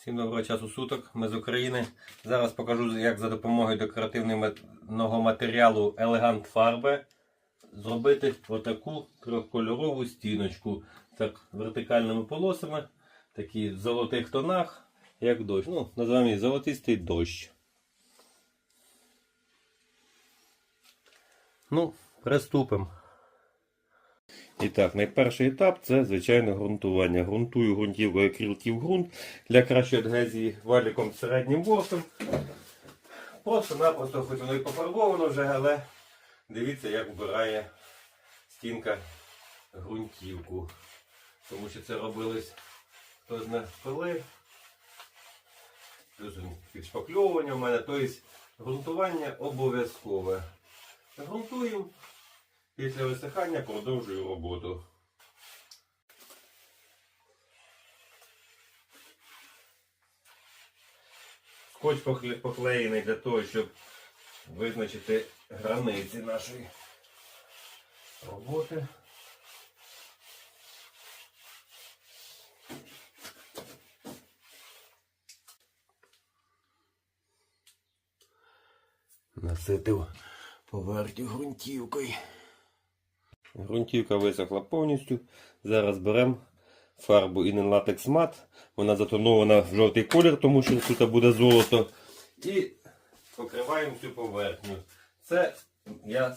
Всім доброго часу суток. Ми з України. Зараз покажу, як за допомогою декоративного матеріалу Елегант Фарби зробити отаку трьохкольорову стіночку. Так, вертикальними полосами, такі в золотих тонах, як дощ. Ну, називаємо її золотистий дощ. Ну, приступимо. І так, найперший етап це звичайно ґрунтування. Грунтую ґрунтівкою акрилків ґрунт для кращої адгезії валіком середнім бортом. Просто-напросто, хоч воно і пофарбовано вже, але дивіться, як вбирає стінка ґрунтівку. Тому що це робилось хтось не пили. Плюс підшпакльовування в мене. Тобто ґрунтування обов'язкове. Грунтуємо. Після висихання продовжую роботу. Скотч поклеєний для того, щоб визначити границі нашої роботи. Наситив поверхню ґрунтівкою. Грунтівка висохла повністю. Зараз беремо фарбу Inenlatex Matte. Вона затонована в жовтий колір, тому що тут буде золото. І покриваємо цю поверхню. Це я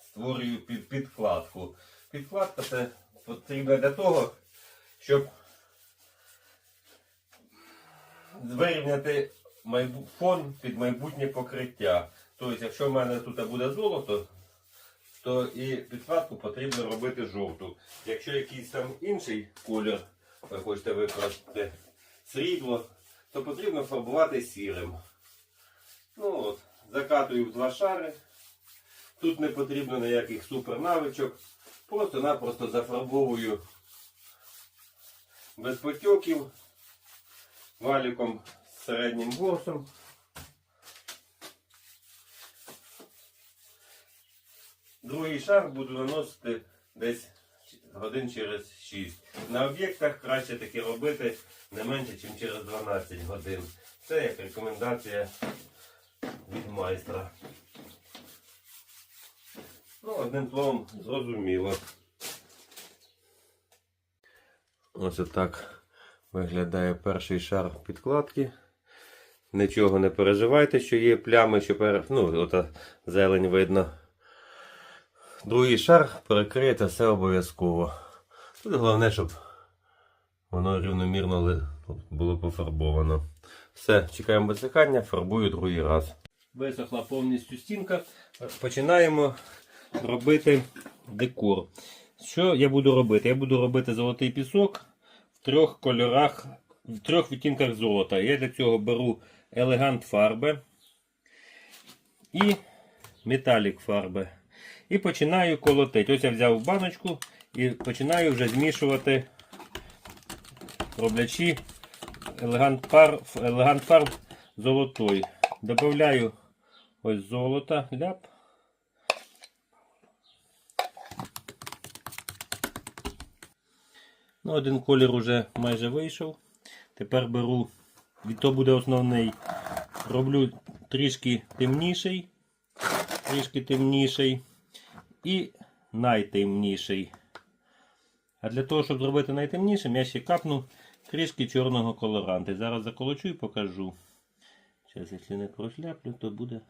створюю під підкладку. Підкладка це потрібна для того, щоб вирівняти фон під майбутнє покриття. Тобто, якщо в мене тут буде золото, то і підкладку потрібно робити жовту. Якщо якийсь там інший колір ви хочете використати срібло, то потрібно фарбувати сірим. Ну от, Закатую в два шари. Тут не потрібно ніяких супернавичок. Просто-напросто зафарбовую без потьоків, валіком з середнім ворсом. Другий шар буду наносити десь годин через 6. На об'єктах краще таки робити не менше, ніж через 12 годин. Це як рекомендація від майстра. Ну, одним словом, зрозуміло. Ось отак виглядає перший шар підкладки. Нічого не переживайте, що є плями, що пер... ну, ота зелень видно. Другий шар перекриєте все обов'язково. Тут головне, щоб воно рівномірно було пофарбовано. Все, чекаємо висихання, фарбую другий раз. Висохла повністю стінка. Починаємо робити декор. Що я буду робити? Я буду робити золотий пісок в трьох кольорах, в трьох відтінках золота. Я для цього беру елегант фарби і металік фарби. І починаю колотити. Ось я взяв баночку і починаю вже змішувати, роблячи елегант фарб, елегант фарб золотой. Добавляю ось золото, ляп. Ну, один колір уже майже вийшов. Тепер беру, і то буде основний. Роблю трішки темніший, трішки темніший і найтемніший. А для того, щоб зробити найтемнішим, я ще капну трішки чорного колоранту. Зараз заколочу і покажу. Зараз, якщо не прошляплю, то буде.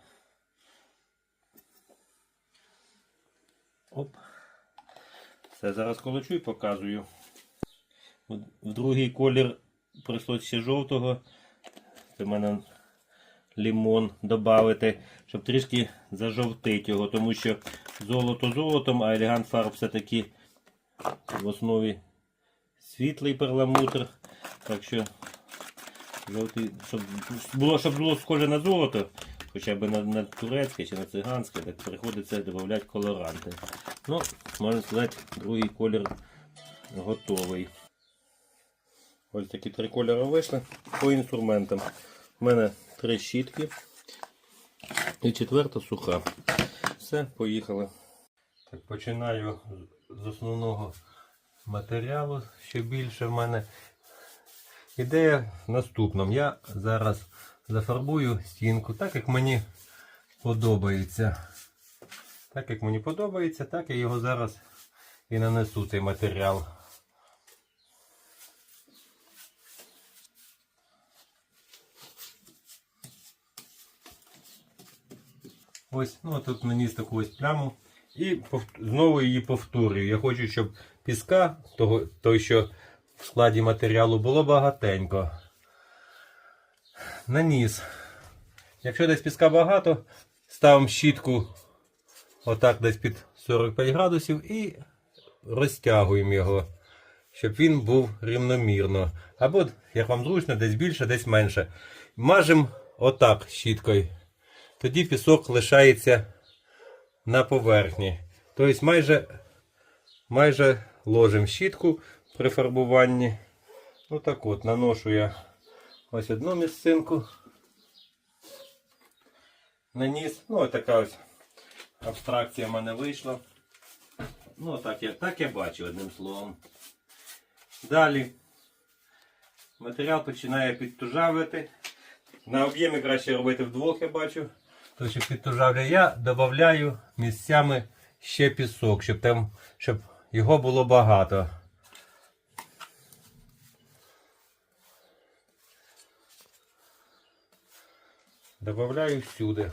Оп. Все, зараз колочу і показую. В другий колір прийшлося ще жовтого. Це в мене лимон додати, щоб трішки зажовтити його, тому що золото золотом, а елегант фарб все-таки в основі світлий перламутр. Так що жовтий, щоб було, щоб було схоже на золото, хоча б на, на турецьке чи на циганське, так приходиться додати колоранти. Ну, можна сказати, другий колір готовий. Ось такі три кольори вийшли по інструментам. У мене три щітки і четверта суха. Все, поїхали. Так, починаю з- основного матеріалу. Ще більше в мене ідея в наступному. Я зараз зафарбую стінку так, як мені подобається. Так як мені подобається, так я його зараз і нанесу цей матеріал. Ось, ну тут наніс таку ось пляму. І знову її повторюю. Я хочу, щоб піска, того, той, що в складі матеріалу, було багатенько. Наніс. Якщо десь піска багато, ставимо щітку отак десь під 45 градусів і розтягуємо його, щоб він був рівномірно. Або, як вам зручно, десь більше, десь менше. Мажемо отак щіткою. Тоді пісок лишається на поверхні. Тобто майже, майже ложимо щітку при фарбуванні. Ну так от, наношу я ось одну місцинку. Наніс. Ну, ось така ось абстракція в мене вийшла. Ну, так я, так я бачу одним словом. Далі матеріал починає підтужавити. На об'ємі краще робити вдвох, я бачу. То, що підтужавлю я, додаю місцями ще пісок, щоб, там, щоб його було багато. Добавляю всюди.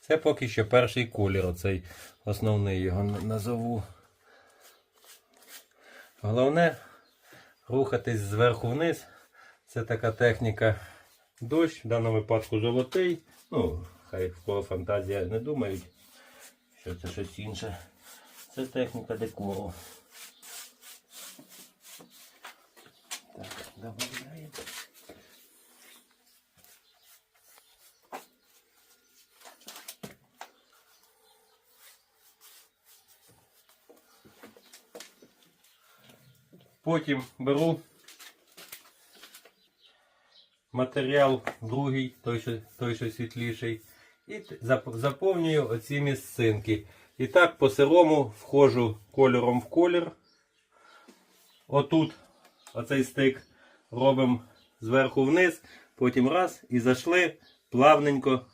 Це поки що перший колір, оцей основний його назову. Головне рухатись зверху вниз. Це така техніка дощ, в даному випадку золотий. Ну, хай в кого фантазія не думають, що це щось інше. Це техніка декору. Так, добавляємо. Потім беру матеріал другий, той що, той, що світліший, і заповнюю оці місцинки. І так по сирому входжу кольором в колір. Отут оцей стик робимо зверху вниз, потім раз і зайшли плавненько,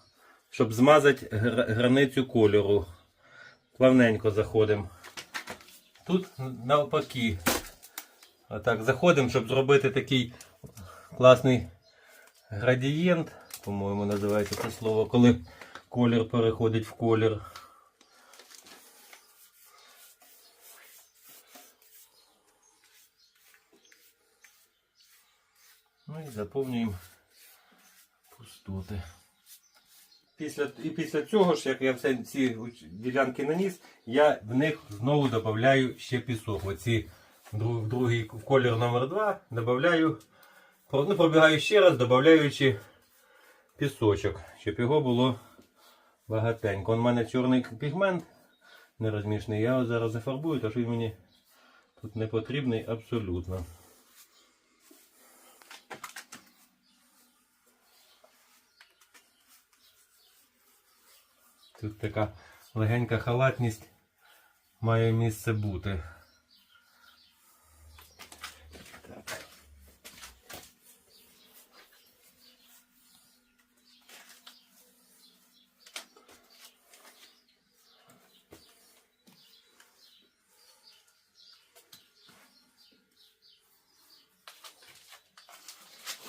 щоб змазати гра- границю кольору. Плавненько заходимо. Тут навпаки. Отак заходимо, щоб зробити такий класний градієнт, по-моєму, називається це слово, коли колір переходить в колір. Ну і заповнюємо пустоти. Після, і після цього ж, як я все ці ділянки наніс, я в них знову додаю ще пісок. Оці друг, другий колір номер 2 додаю, ну, пробігаю ще раз, додаючи пісочок, щоб його було багатенько. У мене чорний пігмент нерозмішний, я його зараз зафарбую, тому що він мені тут не потрібний абсолютно. Тут така легенька халатність має місце бути. Так.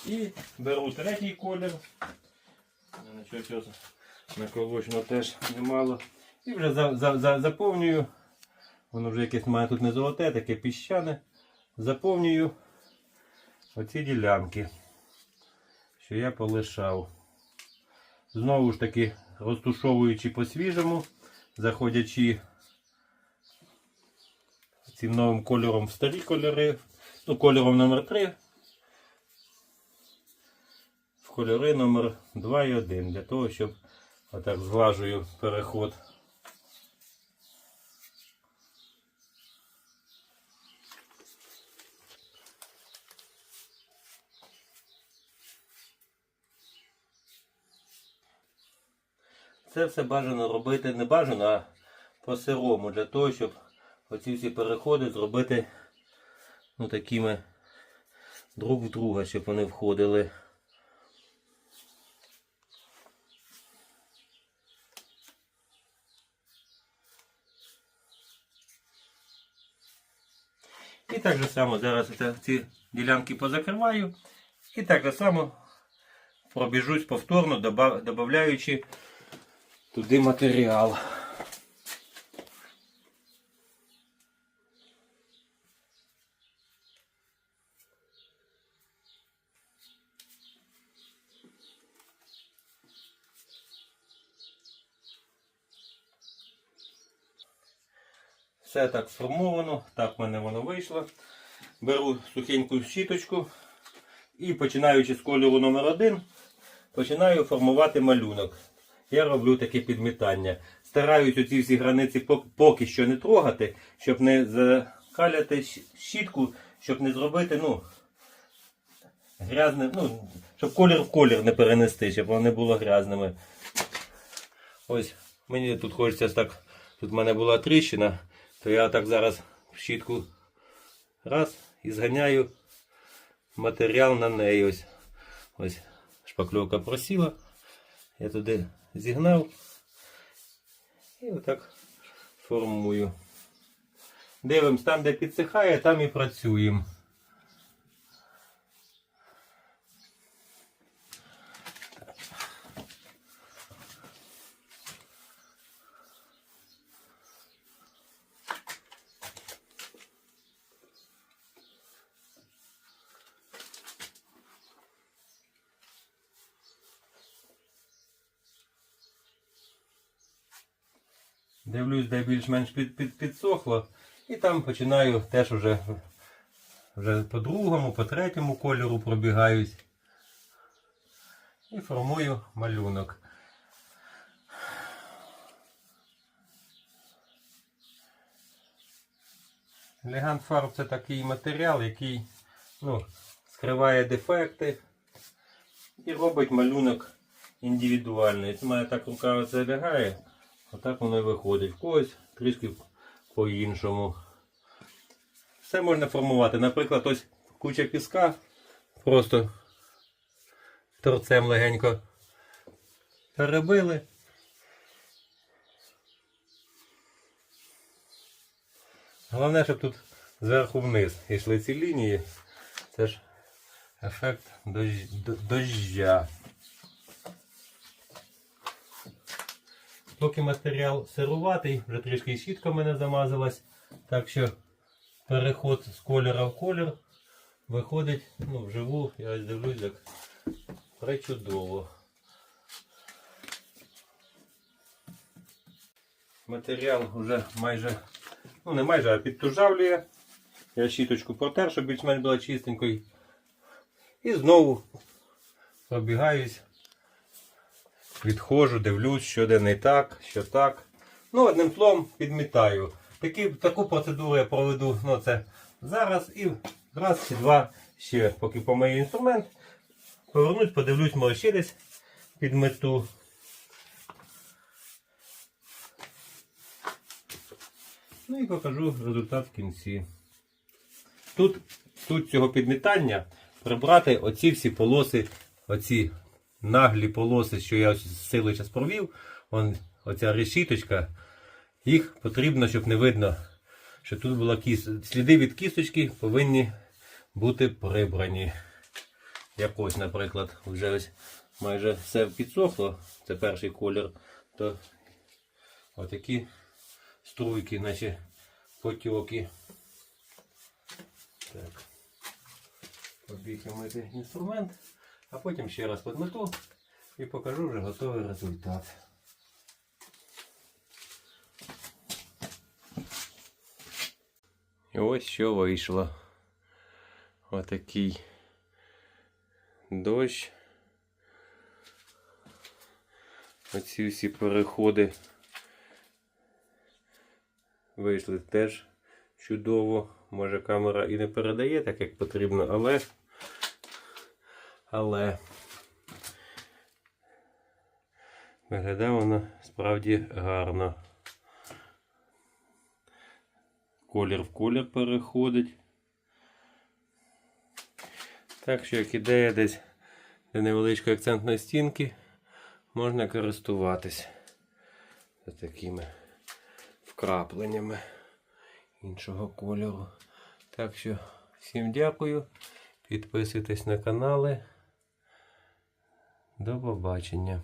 І беру третій колір. Нічого цього теж немало. І вже за, за, за, заповнюю. Воно вже якесь має тут не золоте, таке піщане. Заповнюю оці ділянки, що я полишав. Знову ж таки розтушовуючи по-свіжому, заходячи цим новим кольором в старі кольори, ну, кольором номер 3 в кольори номер 2 і 1 для того, щоб отак зглажую переход. Це все бажано робити не бажано, а по-сирому, для того, щоб оці всі переходи зробити ну, такими друг в друга, щоб вони входили. І так же само зараз ці ділянки позакриваю. І так же само пробіжусь повторно, додаючи туди матеріал. Все так сформовано, так в мене воно вийшло. Беру сухеньку щіточку і починаючи з кольору номер 1 починаю формувати малюнок. Я роблю таке підмітання. Стараюсь оці всі границі поки що не трогати, щоб не закаляти щітку, щоб не зробити, ну, грязним, ну, щоб колір в колір не перенести, щоб воно не було грязними. Ось, мені тут хочеться так, тут в мене була тріщина, то я так зараз в щітку раз і зганяю матеріал на неї. Ось, ось шпакльовка просіла. Я туди зігнав і отак формую. Дивимось, там, де підсихає, там і працюємо. Дивлюсь, де більш-менш під, під, підсохло. І там починаю теж уже, вже по другому, по третьому кольору пробігаюсь. І формую малюнок. Легант фарб це такий матеріал, який ну, скриває дефекти і робить малюнок індивідуальний. Це мене так рука оце. Отак воно і виходить. В когось трішки по-іншому. Все можна формувати. Наприклад, ось куча піска. Просто торцем легенько перебили. Головне, щоб тут зверху вниз йшли ці лінії. Це ж ефект дощ- Поки матеріал сируватий, вже трішки щітка в мене замазалась. Так що переход з кольора в колір виходить ну, вживу, я ось дивлюсь, як причудово. Матеріал вже майже, ну не майже, а підтужавлює. Я щіточку протер, щоб більш-менш була чистенькою. І знову пробігаюсь відходжу, дивлюсь, що де не так, що так. Ну, одним словом, підмітаю. Такі, таку процедуру я проведу ну, це зараз і раз чи два ще, поки помию інструмент. Повернусь, подивлюсь, може ще десь підмету. Ну і покажу результат в кінці. Тут, тут цього підмітання прибрати оці всі полоси, оці наглі полоси, що я з сили час провів, он, оця решіточка, їх потрібно, щоб не видно, що тут була кіс... Сліди від кісточки повинні бути прибрані. Як ось, наприклад, вже ось майже все підсохло, це перший колір, то отакі струйки, наче потоки. Так. Побіг мити інструмент. А потім ще раз подмету і покажу вже готовий результат. І ось що вийшло. Отакий дощ. Оці всі переходи вийшли теж чудово. Може камера і не передає так, як потрібно, але але виглядає воно справді гарно. Колір в колір переходить. Так що, як ідея десь для невеличкої акцентної стінки, можна користуватись такими вкрапленнями іншого кольору. Так що, всім дякую. Підписуйтесь на канали. До побачення.